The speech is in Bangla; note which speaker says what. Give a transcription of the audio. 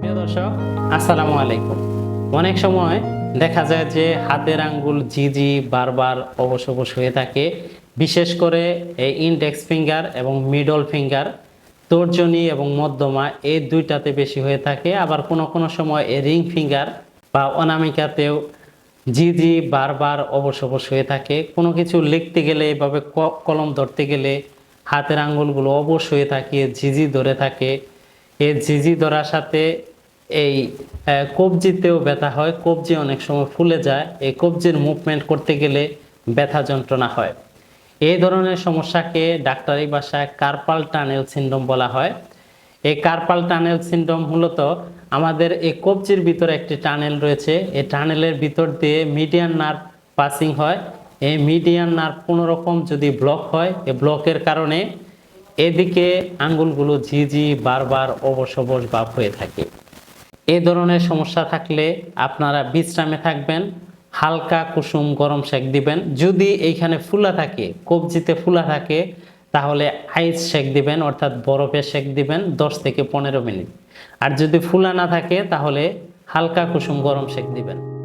Speaker 1: প্রিয় দর্শক, আসসালামু আলাইকুম। অনেক সময় দেখা যায় যে হাতের আঙ্গুল ঝিঝি বারবার অবশ অবশ হয়ে থাকে, বিশেষ করে এই ইনডেক্স ফিঙ্গার এবং মিডল ফিঙ্গার তর্জনী এবং মধ্যমা এই দুইটাতে বেশি হয়ে থাকে। আবার কোনো কোনো সময় এই রিং ফিঙ্গার বা অনামিকাতেও ঝিঝি বারবার অবশ অবশ হয়ে থাকে। কোনো কিছু লিখতে গেলে, এভাবে কলম ধরতে গেলে হাতের আঙ্গুলগুলো অবশ হয়ে থাকে জিজি ধরে থাকে। এই ঝিঝি ধরার সাথে এই কবজিতেও ব্যথা হয়। কবজি অনেক সময় ফুলে যায়। এই কবজির মুভমেন্ট করতে গেলে ব্যথা যন্ত্রণা হয়। এই ধরনের সমস্যাকে ডাক্তারি ভাষায় কার্পাল টানেল সিন্ড্রোম বলা হয়। এই কার্পাল টানেল সিন্ড্রোম মূলত আমাদের এই কবজির ভিতরে একটি টানেল রয়েছে। এই টানেলের ভিতর দিয়ে মিডিয়ান নার্ভ পাসিং হয়। এই মিডিয়ান নার্ভ কোনো রকম যদি ব্লক হয়, এই ব্লকের কারণে এদিকে আঙ্গুলগুলো ঝিঝি, বারবার অবশ ভাব হয়ে থাকে। এই ধরনের সমস্যা থাকলে আপনারা বিশ্রামে থাকবেন, হালকা কুসুম গরম সেক দিবেন। যদি এইখানে ফুলা থাকে, কবজিতে ফুলা থাকে, তাহলে আইস সেক দিবেন, অর্থাৎ বরফের সেক দিবেন দশ থেকে পনেরো মিনিট। আর যদি ফুলা না থাকে, তাহলে হালকা কুসুম গরম সেক দিবেন।